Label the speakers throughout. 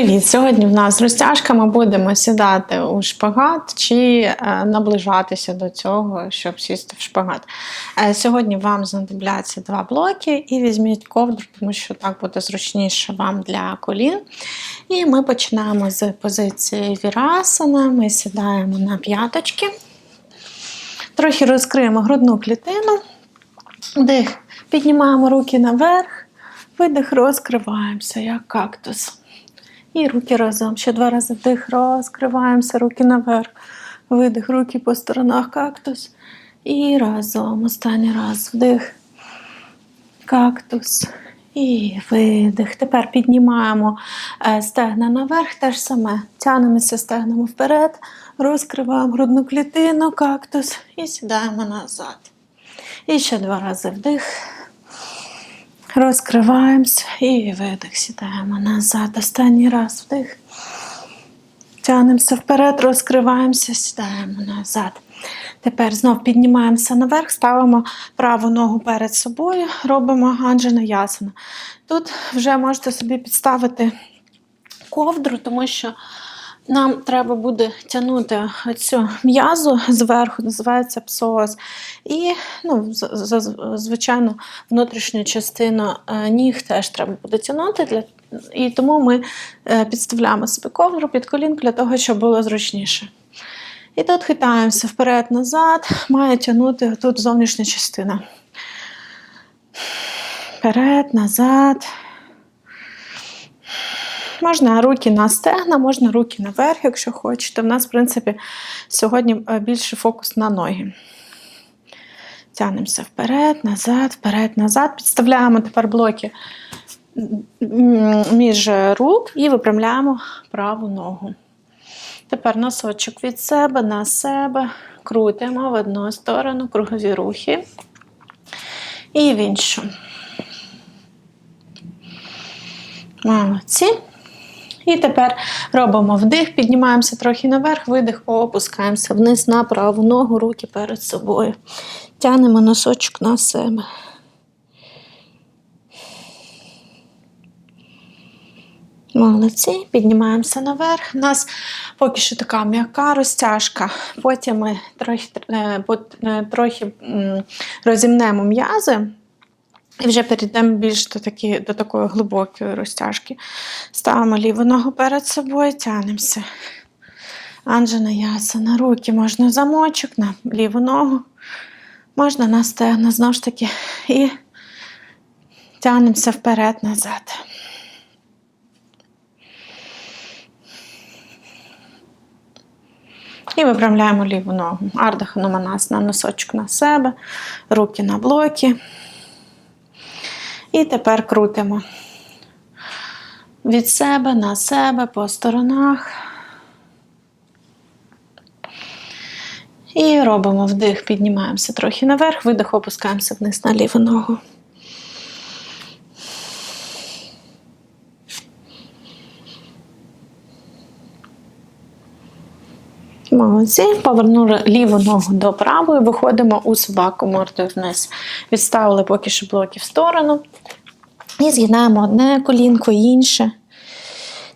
Speaker 1: Привіт! Сьогодні в нас розтяжка. Ми будемо сідати у шпагат чи е, наближатися до цього, щоб сісти в шпагат. Е, сьогодні вам знадобляться два блоки і візьміть ковдру, тому що так буде зручніше вам для колін. І ми починаємо з позиції Вірасана. Ми сідаємо на п'яточки, трохи розкриємо грудну клітину, вдих, піднімаємо руки наверх, видих, розкриваємося, як кактус. І руки разом. Ще два рази вдих, розкриваємося, руки наверх. Видих, руки по сторонах кактус. І разом. Останній раз вдих. Кактус. І видих. Тепер піднімаємо е, стегна наверх, те ж саме. Тянемося стегнами вперед, розкриваємо грудну клітину, кактус і сідаємо назад. І ще два рази вдих. Розкриваємося і видих, сідаємо назад. Останній раз вдих. Тянемося вперед, розкриваємося, сідаємо назад. Тепер знов піднімаємося наверх, ставимо праву ногу перед собою, робимо анджана ясана. Тут вже можете собі підставити ковдру, тому що нам треба буде тягнути оцю м'язу зверху, називається псоз. І, ну, звичайно, внутрішню частину е, ніг теж треба буде тягнути. Для... І тому ми е, підставляємо собі ковдру під колінку для того, щоб було зручніше. І тут хитаємося вперед-назад, має тягнути тут зовнішня частина. Вперед, назад. Можна руки на стегна, можна руки наверх, якщо хочете. У нас, в принципі, сьогодні е, більше фокус на ноги. Тянемося вперед, назад, вперед, назад. Підставляємо тепер блоки між рук і випрямляємо праву ногу. Тепер носочок від себе на себе. Крутимо в одну сторону кругові рухи. І в іншу. Молодці. І тепер робимо вдих, піднімаємося трохи наверх, видих, опускаємося вниз на праву ногу, руки перед собою. Тянемо носочок на себе. Молодці, піднімаємося наверх. У нас поки що така м'яка розтяжка. Потім ми трохи, е, е, трохи розімнемо м'язи. І вже перейдемо більш до, такі, до такої глибокої розтяжки. Ставимо ліву ногу перед собою, тянемося. Анджена ясана. Руки можна замочок на ліву ногу, можна на стегна, знову ж таки. І тянемося вперед-назад. І виправляємо ліву ногу. Арда Хануманас на носочок на себе, руки на блоки. І тепер крутимо від себе на себе по сторонах. І робимо вдих, піднімаємося трохи наверх, видих, опускаємося вниз на ліву ногу. Молодці. Повернули ліву ногу до правої, виходимо у собаку мордою вниз. Відставили поки що блоки в сторону. І згинаємо одне колінко, інше.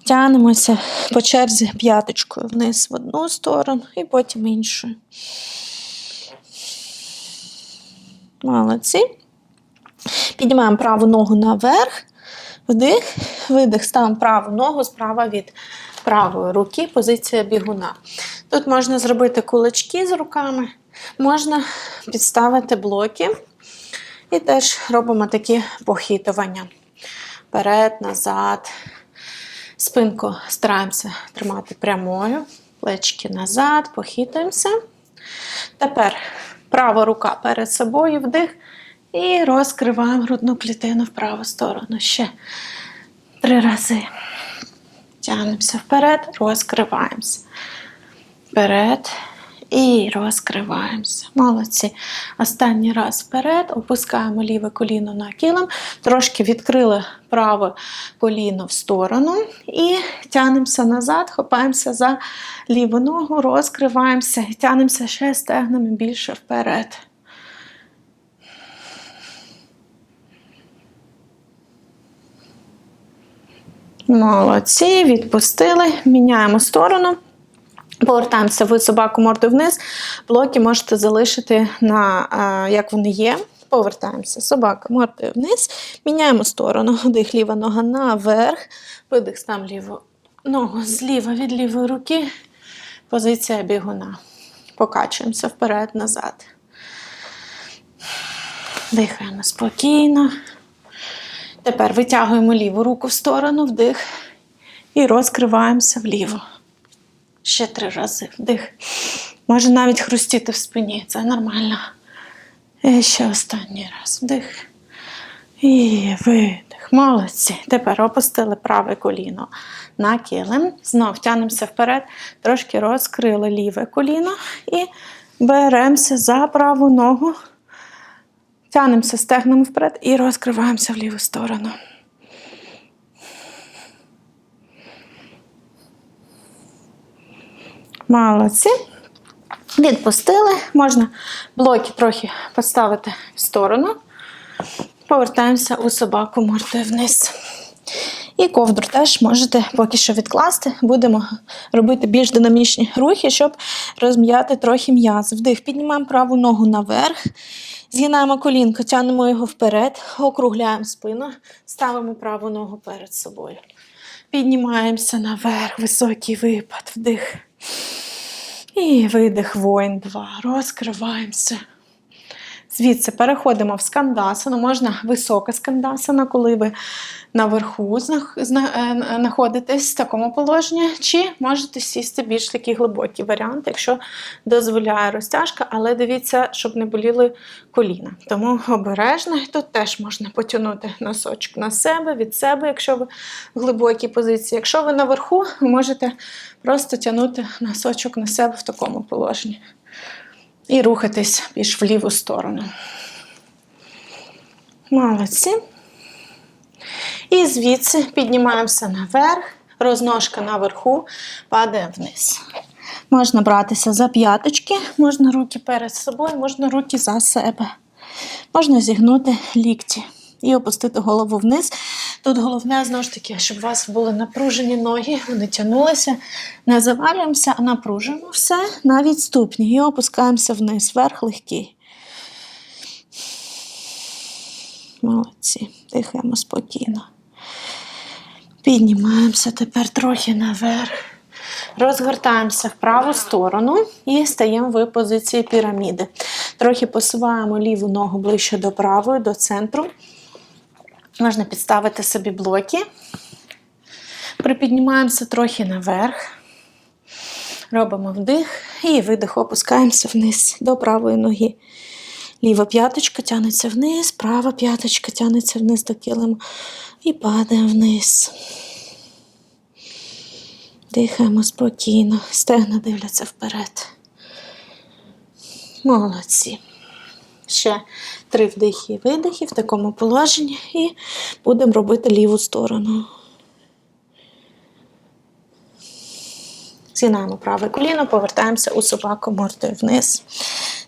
Speaker 1: Тянемося по черзі п'яточкою вниз в одну сторону і потім іншою. Молодці. Піднімаємо праву ногу наверх. Вдих, видих, ставимо праву ногу справа від правої руки, позиція бігуна. Тут можна зробити кулачки з руками, можна підставити блоки. І теж робимо такі похитування. Вперед, назад. Спинку стараємося тримати прямою, плечки назад, похитуємося. Тепер права рука перед собою, вдих. І розкриваємо грудну клітину в праву сторону. Ще три рази. Тягнемося вперед, розкриваємося. Вперед і розкриваємося. Молодці. Останній раз вперед, опускаємо ліве коліно на килим, трошки відкрили праве коліно в сторону і тягнемося назад, хопаємося за ліву ногу, розкриваємося і тягнемося ще стегнами більше вперед. Молодці, відпустили. Міняємо сторону. Повертаємося в собаку мордою вниз. Блоки можете залишити на е, як вони є. Повертаємося. Собака мордою вниз. Міняємо сторону. Вдих, ліва нога наверх. Видих там ліву ногу зліва від лівої руки. Позиція бігуна. Покачуємося вперед, назад. Дихаємо спокійно. Тепер витягуємо ліву руку в сторону, вдих. І розкриваємося вліво. Ще три рази вдих. Може навіть хрустіти в спині, це нормально. І ще останній раз вдих. І видих. Молодці. Тепер опустили праве коліно на килим. Знов тянемося вперед, трошки розкрили ліве коліно і беремося за праву ногу. Тянемося стегнемо вперед і розкриваємося в ліву сторону. Молодці. Відпустили. Можна блоки трохи поставити в сторону. Повертаємося у собаку мордою вниз. І ковдру теж можете поки що відкласти. Будемо робити більш динамічні рухи, щоб розм'яти трохи м'яз. Вдих, піднімаємо праву ногу наверх, згинаємо колінко, тягнемо його вперед, округляємо спину, ставимо праву ногу перед собою. Піднімаємося наверх, високий випад, вдих. І видих, воїн Два. Розкриваємося. Звідси переходимо в скандасану. Можна висока скандасана, коли ви наверху зна- е, знаходитесь в такому положенні, чи можете сісти більш такий глибокий варіант, якщо дозволяє розтяжка, але дивіться, щоб не боліли коліна. Тому обережно тут теж можна потягнути носочок на себе, від себе, якщо ви в глибокій позиції. Якщо ви наверху, ви можете просто тягнути носочок на себе в такому положенні. І рухатись більш в ліву сторону. Молодці. І звідси піднімаємося наверх, розножка наверху, падає вниз. Можна братися за п'яточки, можна руки перед собою, можна руки за себе. Можна зігнути лікті і опустити голову вниз. Тут головне, знову ж таки, щоб у вас були напружені ноги, вони тягнулися, не завалюємося, а напружуємо все, навіть ступні. І опускаємося вниз, вверх легкий. Молодці. Дихаємо спокійно. Піднімаємося тепер трохи наверх. Розгортаємося в праву сторону і стаємо в позиції піраміди. Трохи посуваємо ліву ногу ближче до правої, до центру. Можна підставити собі блоки. Припіднімаємося трохи наверх. Робимо вдих і видих, опускаємося вниз до правої ноги. Ліва п'яточка тягнеться вниз, права п'яточка тягнеться вниз до килиму і падає вниз. Дихаємо спокійно, стегна дивляться вперед. Молодці. Ще три вдихи і видихи в такому положенні і будемо робити ліву сторону. Згинаємо праве коліно, повертаємося у собаку мордою вниз.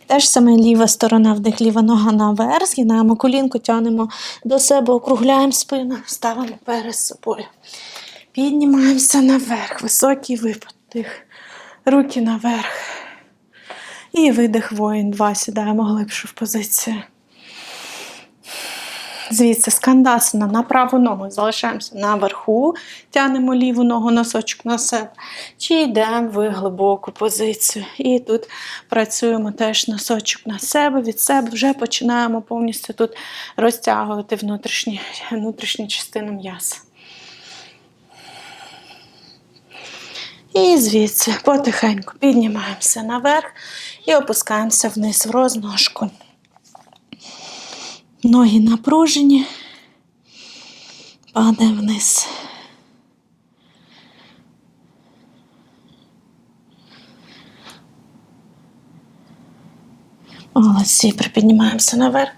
Speaker 1: Теж саме ліва сторона вдих, ліва нога наверх, згинаємо колінку, тягнемо до себе, округляємо спину, ставимо перед собою. Піднімаємося наверх, високий випад. Руки наверх. І видих воїн. Два. Сідаємо глибше в позицію. Звідси скандасана на праву ногу. Залишаємося наверху, тягнемо ліву ногу носочок на себе. Чи йдемо в глибоку позицію. І тут працюємо теж носочок на себе, від себе вже починаємо повністю тут розтягувати внутрішні, внутрішні частини м'яса. І звідси потихеньку піднімаємося наверх і опускаємося вниз в розножку. Ноги напружені, падає вниз. Молодці, припіднімаємося наверх,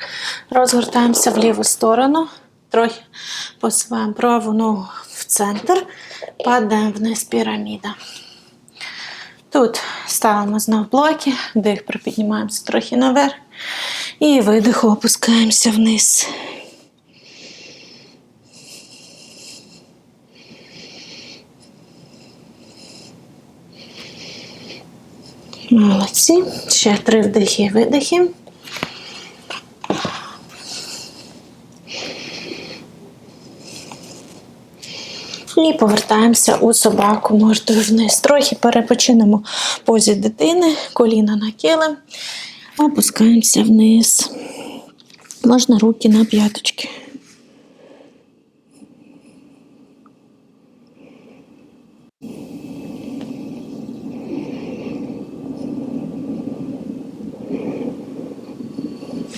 Speaker 1: розгортаємося в ліву сторону, трохи посуваємо праву ногу в центр, падаємо вниз піраміда. Тут ставимо знов блоки, дих припіднімаємося трохи наверх. І видих, опускаємося вниз. Молодці. Ще три вдихи і видихи. І повертаємося у собаку мордою вниз. Трохи перепочинемо позі дитини, коліна на килим, опускаємося вниз. Можна руки на п'яточки.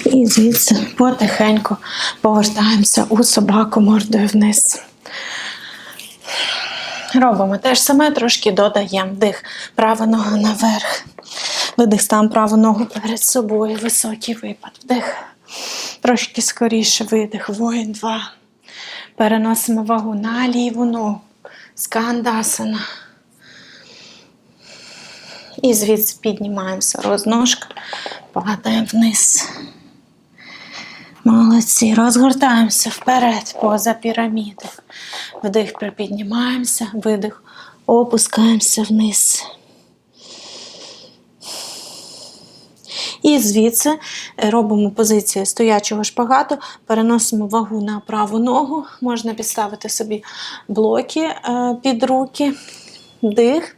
Speaker 1: І звідси потихеньку повертаємося у собаку мордою вниз. Робимо те ж саме, трошки додаємо вдих, права нога наверх. Видих, став праву ногу перед собою, високий випад. Вдих. Трошки скоріше видих. Воїн два. Переносимо вагу на ліву ногу. Скандасана. І звідси піднімаємося. Розножка. Падаємо вниз. Молодці. Розгортаємося вперед, поза піраміди. Вдих, припіднімаємося, видих, опускаємося вниз. І звідси робимо позицію стоячого шпагату, переносимо вагу на праву ногу. Можна підставити собі блоки е, під руки, вдих.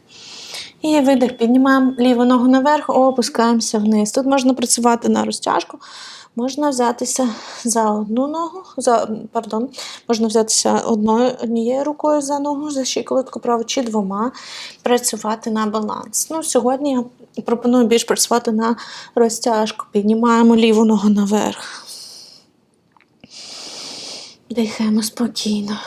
Speaker 1: І видих, піднімаємо ліву ногу наверх, опускаємося вниз. Тут можна працювати на розтяжку, можна взятися за одну ногу, за, пардон, можна взятися одною, однією рукою за ногу, за щиколотку праву, чи двома, працювати на баланс. Ну, сьогодні я пропоную більш працювати на розтяжку. Піднімаємо ліву ногу наверх. Дихаємо спокійно.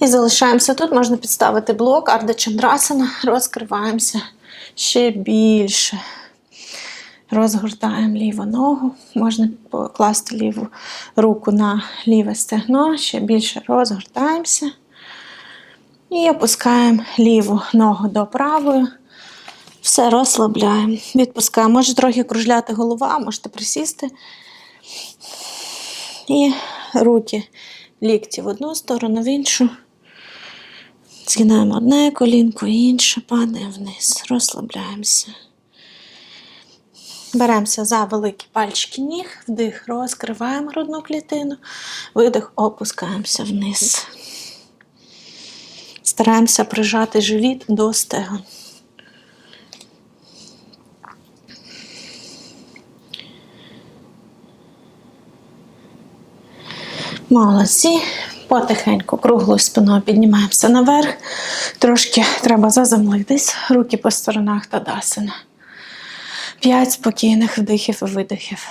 Speaker 1: І залишаємося тут, можна підставити блок, Арда Чандрасана, розкриваємося ще більше. Розгортаємо ліву ногу, можна покласти ліву руку на ліве стегно, ще більше розгортаємося. І опускаємо ліву ногу до правої. Все розслабляємо. Відпускаємо. Може трохи кружляти голова, можете присісти. І руки лікті в одну сторону, в іншу. Згинаємо одне колінко, інше, падаємо вниз, розслабляємося. Беремося за великі пальчики ніг, вдих, розкриваємо грудну клітину, видих, опускаємося вниз. Стараємося прижати живіт до стегон. Молодці. Потихеньку круглою спиною піднімаємося наверх. Трошки треба заземлитись, руки по сторонах та дасина. П'ять спокійних вдихів і видихів.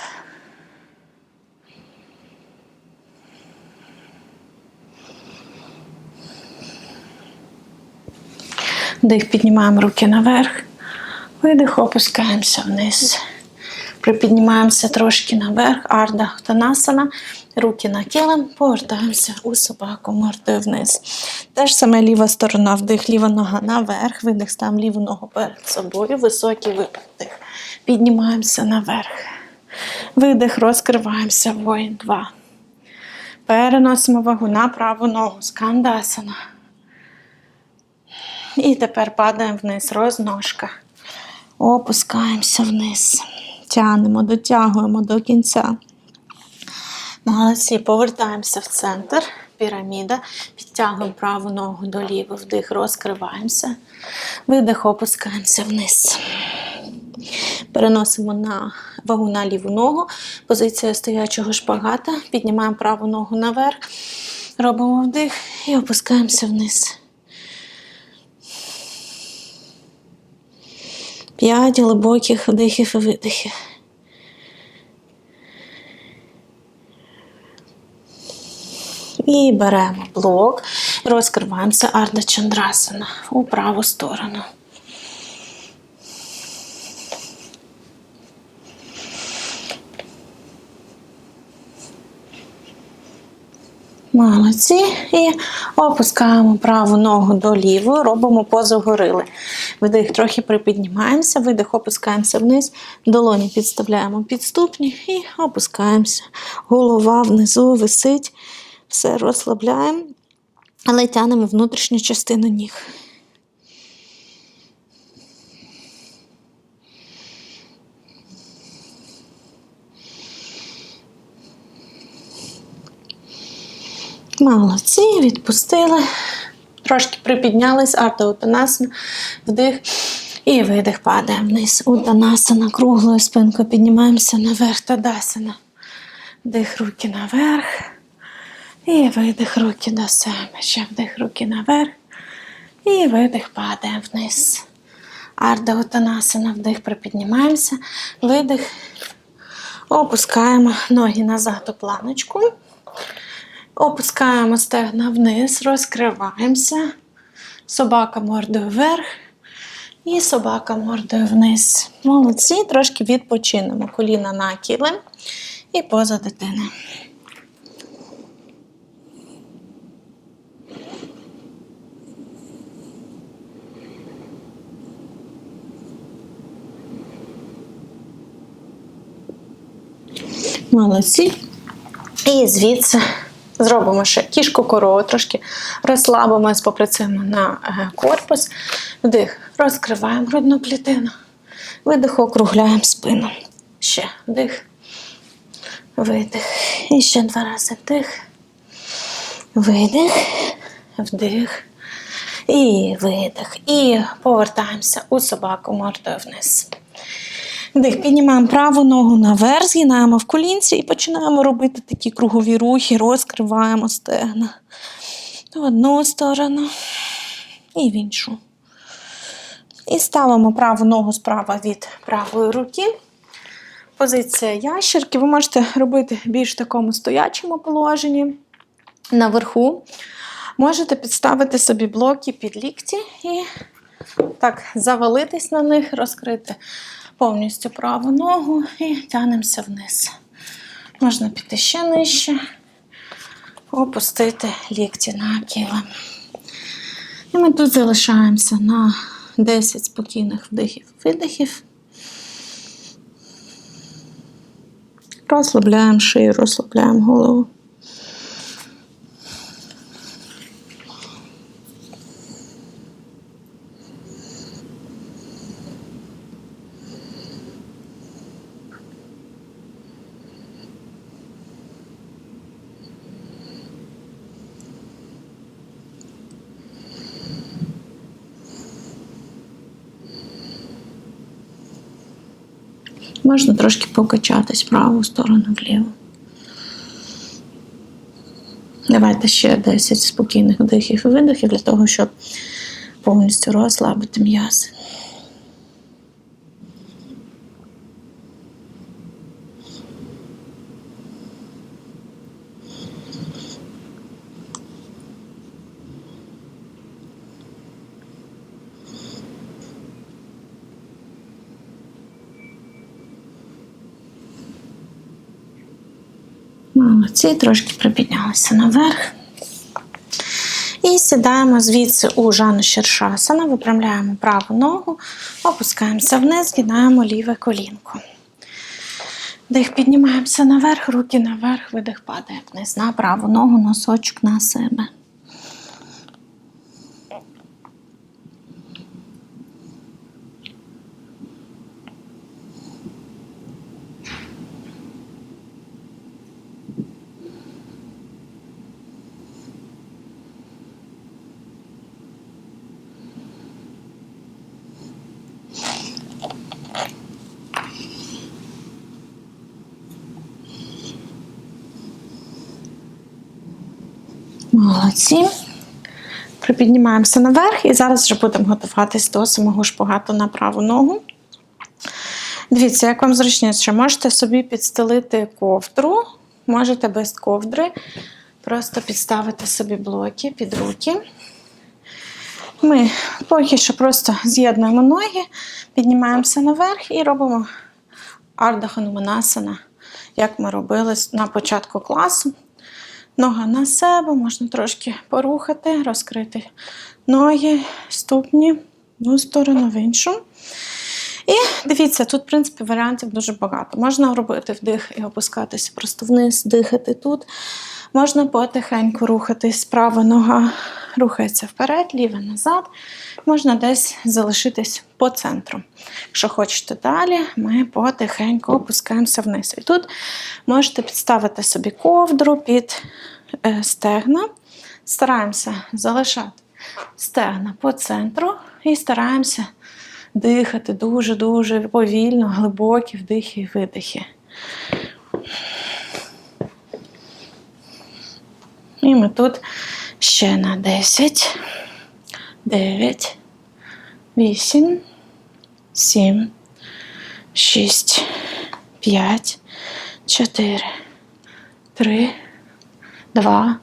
Speaker 1: Вдих, піднімаємо руки наверх. Видих, опускаємося вниз. Припіднімаємося трошки наверх, арда хтанасана, руки на килим, повертаємося у собаку мордою вниз. Теж саме ліва сторона, вдих, ліва нога наверх, видих, ставимо ліву ногу перед собою, високий вдих. Піднімаємося наверх. Видих, розкриваємося, воїн 2. Переносимо вагу на праву ногу, скандасана. І тепер падаємо вниз, розножка. Опускаємося вниз. Тягнемо, дотягуємо до кінця. Молодці, повертаємося в центр, піраміда, підтягуємо праву ногу до лівої, вдих, розкриваємося. Видих, опускаємося вниз. Переносимо на вагу на ліву ногу, позиція стоячого шпагата, піднімаємо праву ногу наверх, робимо вдих і опускаємося вниз. П'ять глибоких вдихів і видихів. І беремо блок, розкриваємося Арда Чандрасана у праву сторону. Молодці. І опускаємо праву ногу до лівої, робимо позу горили. Вдих, трохи припіднімаємося, видих, опускаємося вниз, долоні підставляємо під ступні і опускаємося. Голова внизу висить, все розслабляємо, але тянемо внутрішню частину ніг. Молодці, відпустили. Трошки припіднялись, артаутанасана, вдих і видих падає вниз. Утанасана, круглою спинкою піднімаємося наверх тадасана. Вдих руки наверх. І видих руки до себе. Ще вдих руки наверх. І видих падає вниз. Арда Утанасана, вдих, припіднімаємося. Видих. Опускаємо ноги назад у планочку. Опускаємо стегна вниз, розкриваємося. Собака мордою вверх. І собака мордою вниз. Молодці, трошки відпочинемо. Коліна на килим і поза дитини. Молодці. І звідси зробимо ще кішку корову, трошки розслабимось, попрацюємо на е, корпус. Вдих, розкриваємо грудну клітину. Видих, округляємо спину. Ще вдих. Видих. І ще два рази вдих. Видих. Вдих. І видих. І повертаємося у собаку мордою вниз. Вдих, піднімаємо праву ногу наверх, згинаємо в колінці і починаємо робити такі кругові рухи, розкриваємо стегна. В одну сторону і в іншу. І ставимо праву ногу справа від правої руки. Позиція ящерки. Ви можете робити більш в такому стоячому положенні. Наверху можете підставити собі блоки під лікті і так завалитись на них, розкрити повністю праву ногу і тягнемося вниз. Можна піти ще нижче, опустити лікті на килим. І ми тут залишаємося на 10 спокійних вдихів-видихів. Розслабляємо шию, розслабляємо голову. Можна трошки покачатись в праву сторону вліву. Давайте ще 10 спокійних вдихів і видихів для того, щоб повністю розслабити м'язи. Молодці, трошки припіднялися наверх. І сідаємо звідси у Жану Шершасана, випрямляємо праву ногу, опускаємося вниз, згинаємо ліве колінко. Дих піднімаємося наверх, руки наверх, видих падає вниз на праву ногу, носочок на себе. Молодці. Припіднімаємося наверх і зараз вже будемо готуватись до самого шпагату на праву ногу. Дивіться, як вам зручніше, можете собі підстелити ковдру, можете без ковдри, просто підставити собі блоки під руки. Ми поки що просто з'єднуємо ноги, піднімаємося наверх і робимо Арда Хануманасана, як ми робили на початку класу. Нога на себе, можна трошки порухати, розкрити ноги, ступні в одну сторону, в іншу. І дивіться, тут, в принципі, варіантів дуже багато. Можна робити вдих і опускатися просто вниз, дихати тут. Можна потихеньку рухатись, права нога рухається вперед, ліва назад. Можна десь залишитись по центру. Якщо хочете далі, ми потихеньку опускаємося вниз. І тут можете підставити собі ковдру під е, стегна. Стараємося залишати стегна по центру і стараємося дихати дуже-дуже повільно, глибокі вдихи і видихи. І ми тут ще на 10, 9, 8, 7, 6, 5, 4, 3, 2,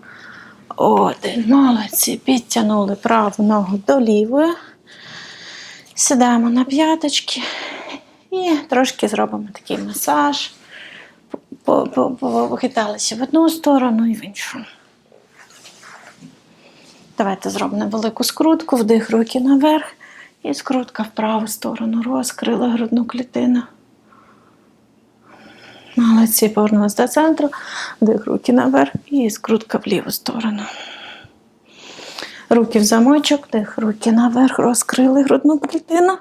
Speaker 1: 1. Молодці. Підтягнули праву ногу до лівої. Сідаємо на п'яточки і трошки зробимо такий масаж. По- по- по- Похиталися в одну сторону і в іншу. Давайте зробимо велику скрутку, вдих руки наверх і скрутка в праву сторону. Розкрила грудну клітину. Молодці, повернулися до центру, вдих руки наверх і скрутка в ліву сторону. Руки в замочок, вдих, руки наверх, розкрили грудну клітину.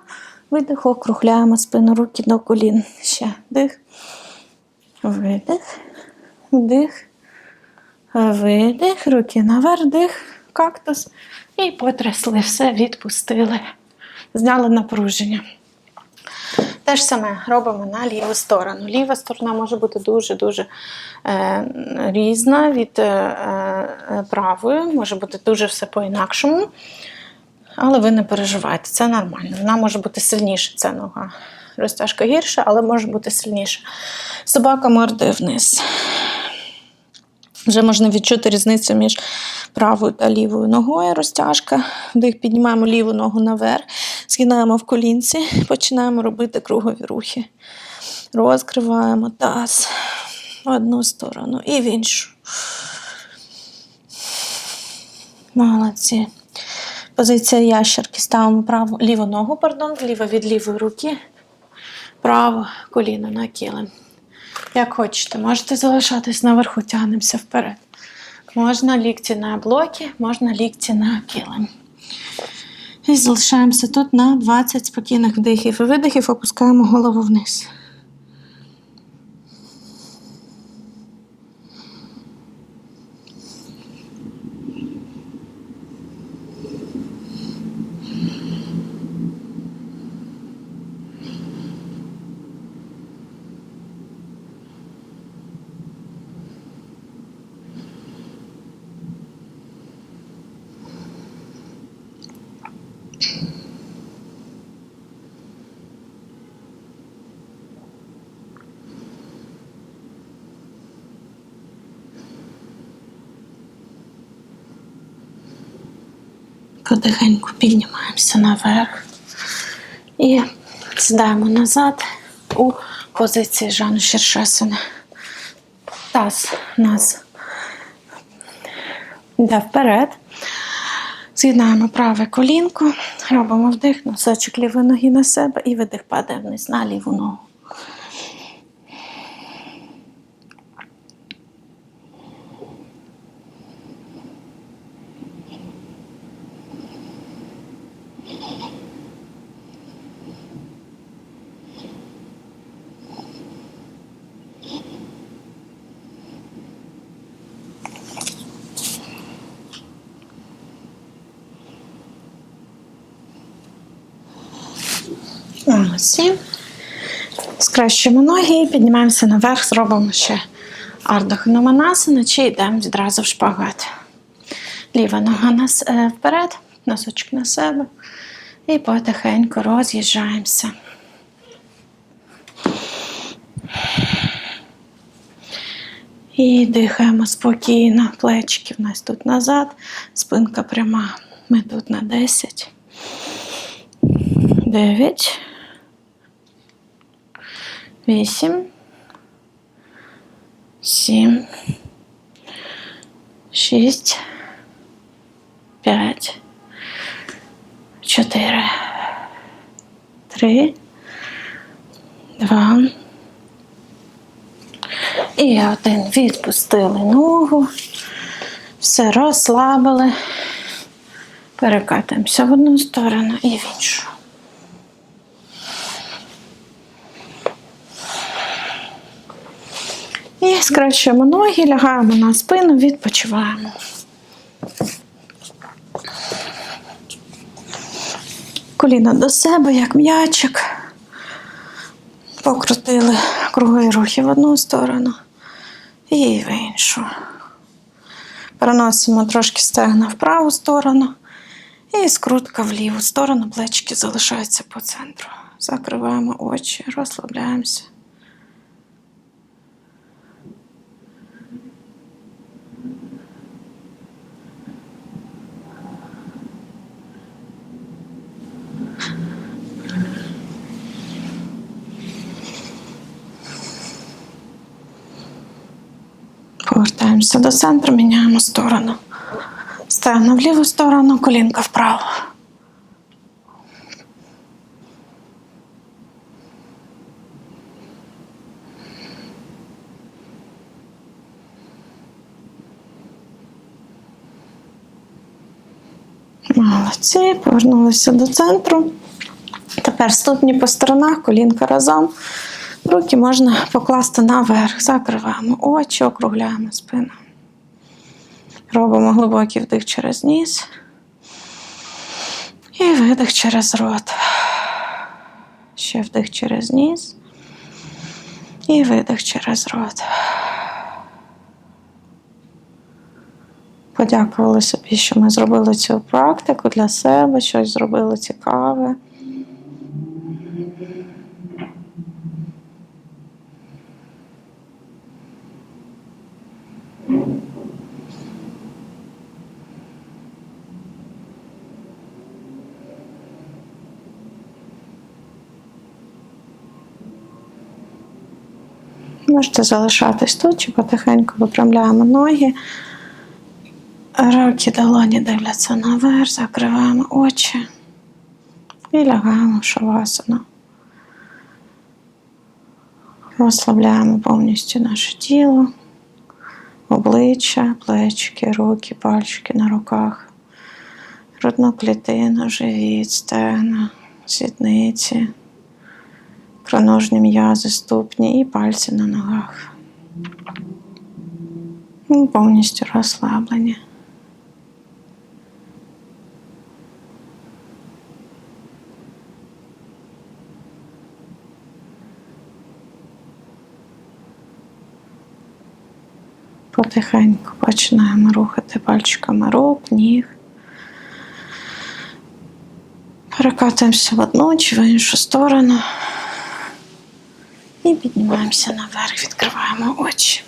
Speaker 1: Видих, округляємо спину руки до колін. Ще вдих. Видих. Вдих. Видих, руки наверх, дих, кактус. І потрясли все, відпустили. Зняли напруження. Те ж саме робимо на ліву сторону. Ліва сторона може бути дуже-дуже е, різна від е, е, правої, може бути дуже все по-інакшому. Але ви не переживайте, це нормально. Вона може бути сильніша, ця нога. Розтяжка гірша, але може бути сильніша. Собака мордою вниз. Вже можна відчути різницю між правою та лівою ногою. Розтяжка. Вдих, піднімаємо ліву ногу наверх, згинаємо в колінці, починаємо робити кругові рухи. Розкриваємо таз в одну сторону і в іншу. Молодці. Позиція ящерки. Ставимо праву, ліву ногу, пардон, вліво від лівої руки. Право коліно на килим. Як хочете, можете залишатись наверху, тягнемося вперед. Можна лікті на блоки, можна лікті на килим. І залишаємося тут на 20 спокійних вдихів і видихів, опускаємо голову вниз. Потихеньку піднімаємося наверх і сідаємо назад у позиції Жану Шершесина. Таз у нас йде вперед. З'єднаємо праве колінко, робимо вдих, носочок лівої ноги на себе і видих падає вниз на ліву ногу. Молодці. Скращуємо ноги і піднімаємося наверх, зробимо ще ардоханоманасана, чи йдемо відразу в шпагат. Ліва нога нас е, вперед, носочок на себе. І потихеньку роз'їжджаємося. І дихаємо спокійно. Плечики в нас тут назад, спинка пряма. Ми тут на 10. 9. 8. 7. 6. 5. 4. 3. 2. І один відпустили ногу. Все розслабили. Перекатуємося в одну сторону і в іншу. І скрещуємо ноги, лягаємо на спину, відпочиваємо. Коліна до себе, як м'ячик. Покрутили кругові рухи в одну сторону і в іншу. Переносимо трошки стегна в праву сторону і скрутка в ліву сторону, плечики залишаються по центру. Закриваємо очі, розслабляємося. Повертаємося до центру, міняємо сторону. Стегна в ліву сторону, колінка вправо. Молодці, повернулися до центру. Тепер ступні по сторонах, колінка разом. Руки можна покласти наверх, закриваємо очі, округляємо спину. Робимо глибокий вдих через ніс. І видих через рот. Ще вдих через ніс. І видих через рот. Подякували собі, що ми зробили цю практику для себе, щось зробили цікаве. Можете залишатись тут чи потихеньку випрямляємо ноги. Руки долоні дивляться наверх, закриваємо очі і лягаємо в шавасану. Розслабляємо повністю наше тіло, обличчя, плечики, руки, пальчики на руках, грудну клітину, живіт, стегна, сідниці, кроножні м'язи, ступні і пальці на ногах. Повністю розслаблені. Потихеньку починаємо рухати пальчиками рук, ніг. Перекатуємося в одну чи в іншу сторону. І піднімаємося наверх, відкриваємо очі.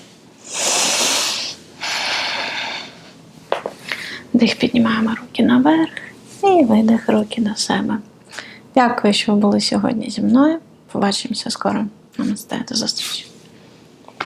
Speaker 1: Дих піднімаємо руки наверх і видих руки до себе. Дякую, що ви були сьогодні зі мною. Побачимося скоро. Намасте, до зустрічі.